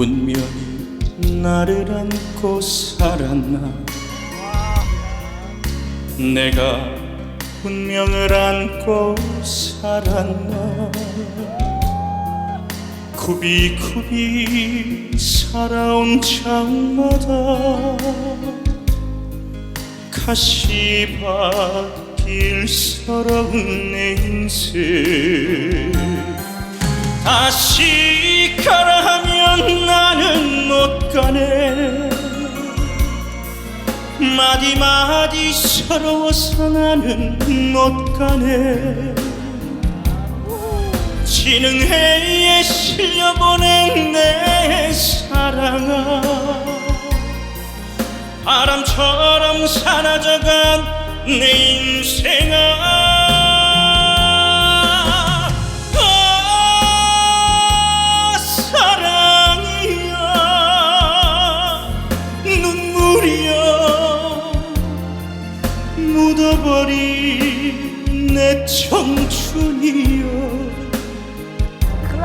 운명이 나를 안고 살았나? 내가 운명을 안고 살았나? 굽이굽이 살아온 장마다 가시밭길 서러운 내 인생 다시 가라 하면 나는 못 가네. 마디마디 서러워서 나는 못 가네. 지능해에 실려보낸 내 사랑아. 바람처럼 사라져간 내 인생아 아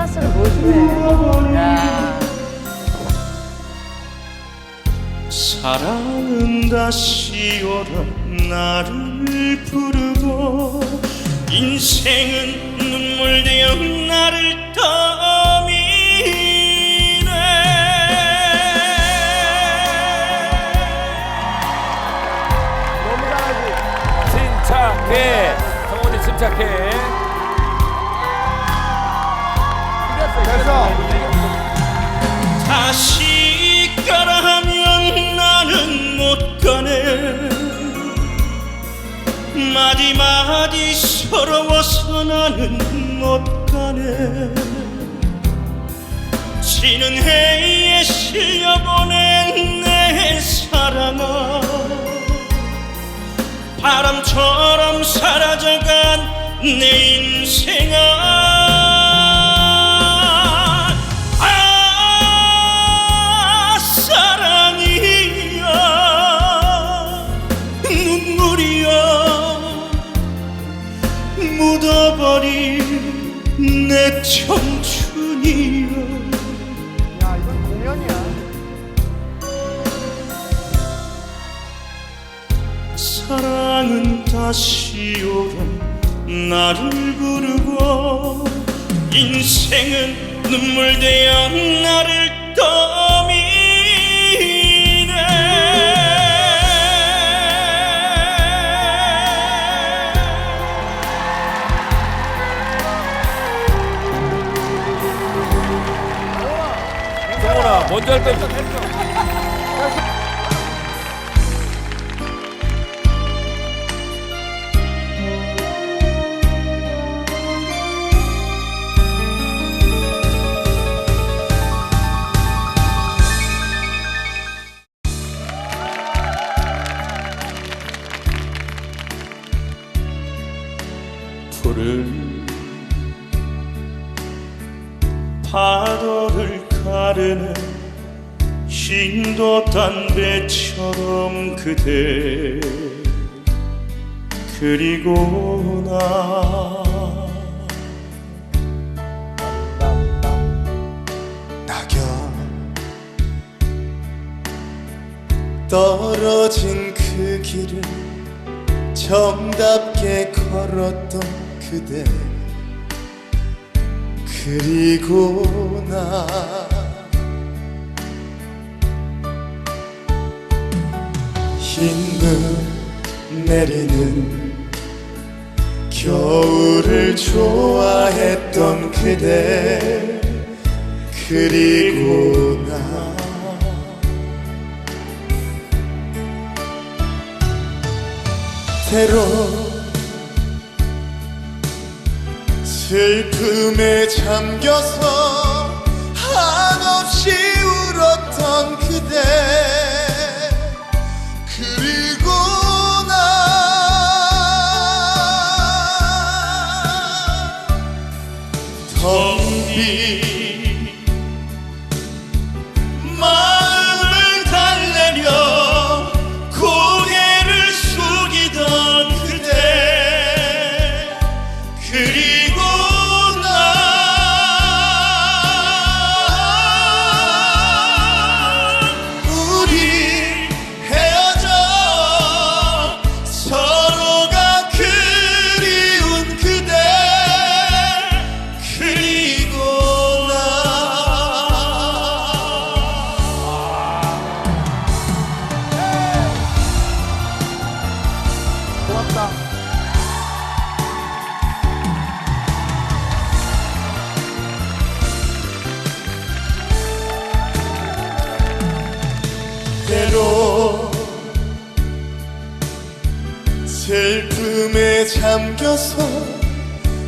클래스를 보여주네. 야. 사랑은 다시 오라 나를 부르고 인생은 눈물 되어 나를 떠미네 너무 잘하지. 침착해. 성훈이 침착해. 이겼어. 다시 가라 하면 나는 못 가네. 마디마디 서러워서 나는 못 가네. 지는 해에 실려보낸 내 사랑아. 바람처럼 사라져간 내 인생아 아 다시 오라 나를 부르고 인생은 눈물 되어 나를 떠미네. 성훈아, 먼저 할때 푸른 파도를 가르는 흰도 담배처럼 그대 그리고 나 낙엽 떨어진 그 길을 정답게 걸었던 그대. 그리고 나. 흰눈 내리는 겨울을 좋아했던 그대. 그리고 나. 때로 슬픔에 잠겨서 한없이 울었던 그대. 그리고 나텅빈 슬픔에 잠겨서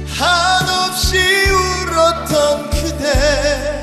한없이 울었던 그대.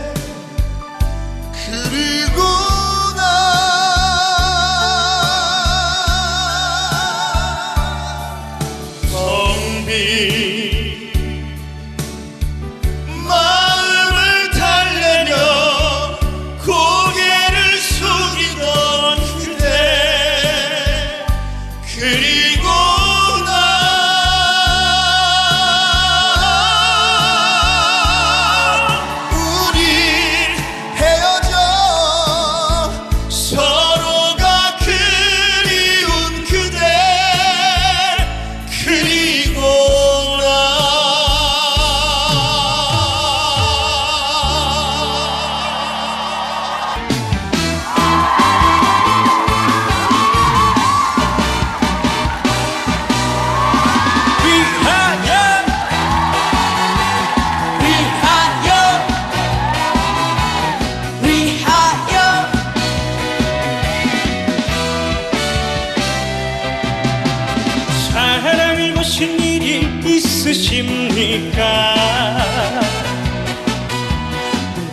있으십니까?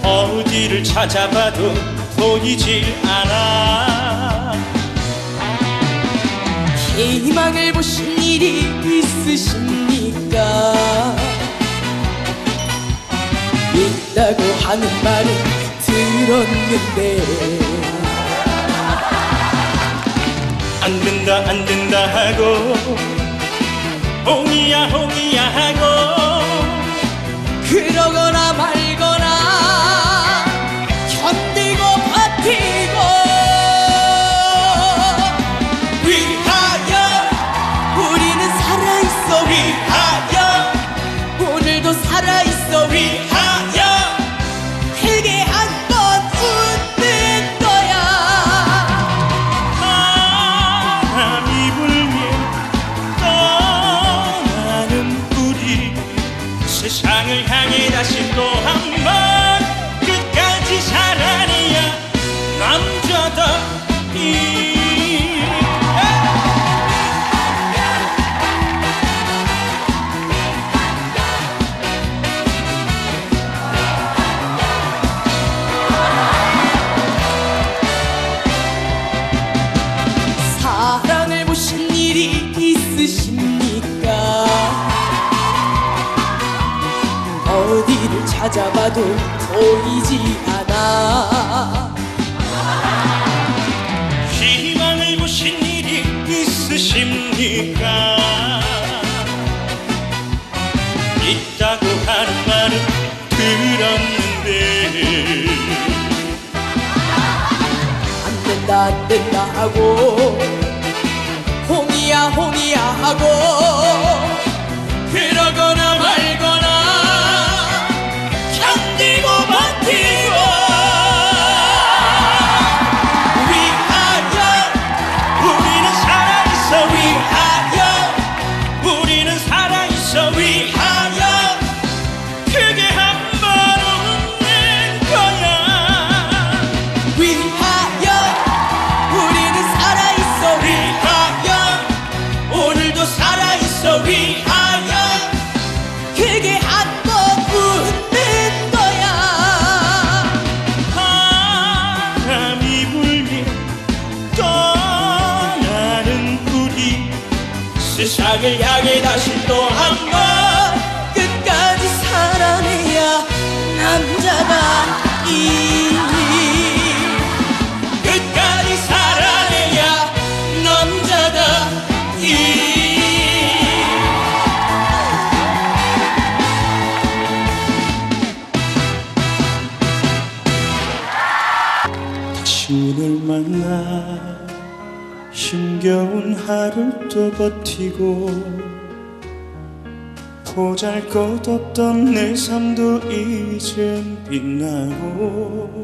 어디를 찾아봐도 보이질 않아. 희망을 보신 일이 있으십니까? 있다고 하는 말은 들었는데. 안 된다 안 된다 하고 홍이야 홍이야 하고. 그러거 있으십니까? 있다고 하는 말은 들었는데 안 된다 안 된다 하고 홍이야 홍이야 하고 살 하루를 또 버티고 보잘것없던 내 삶도 이젠 빛나고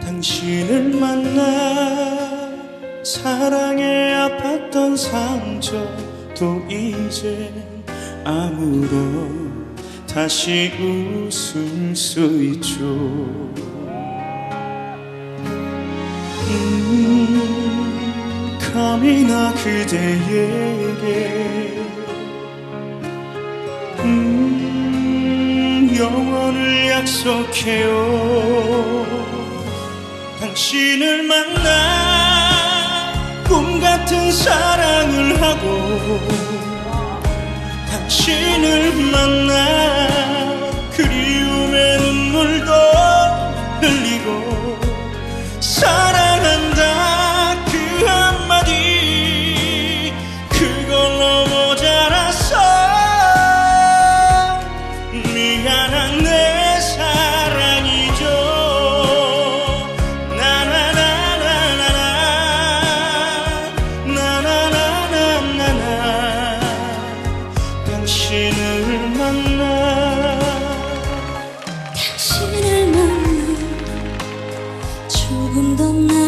당신을 만나 사랑에 아팠던 상처도 이제 아무런 다시 웃을 수 있죠. 음, 감히 나 그대에게. 음, 영원을 약속해요. 당신을 만나 꿈 같은 사랑을 하고 당신을 만나 조금 더 나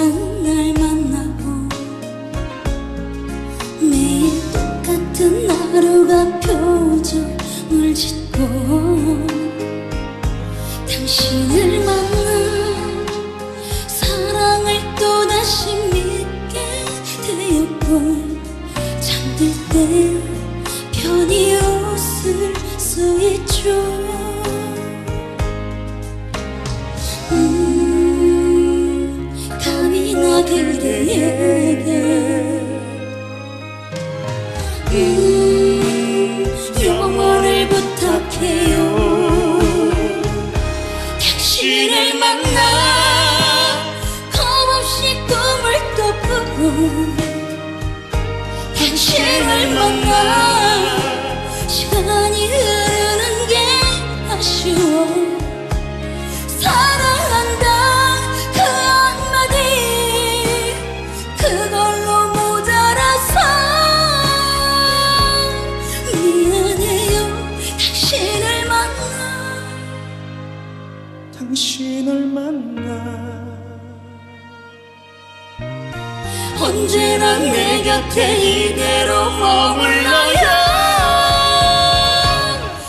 언제나 내 곁에 이대로 머물러요.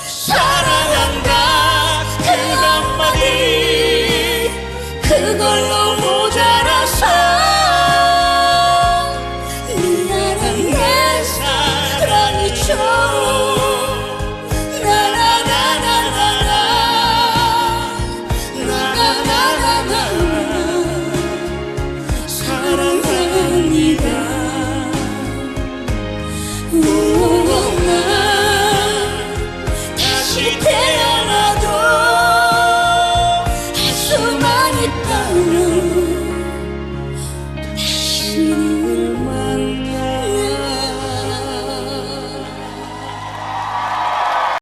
사랑한다 그 한마디. 그걸로 모자라서. 미안한 내 사랑이죠 나나나나나나. 나나나나.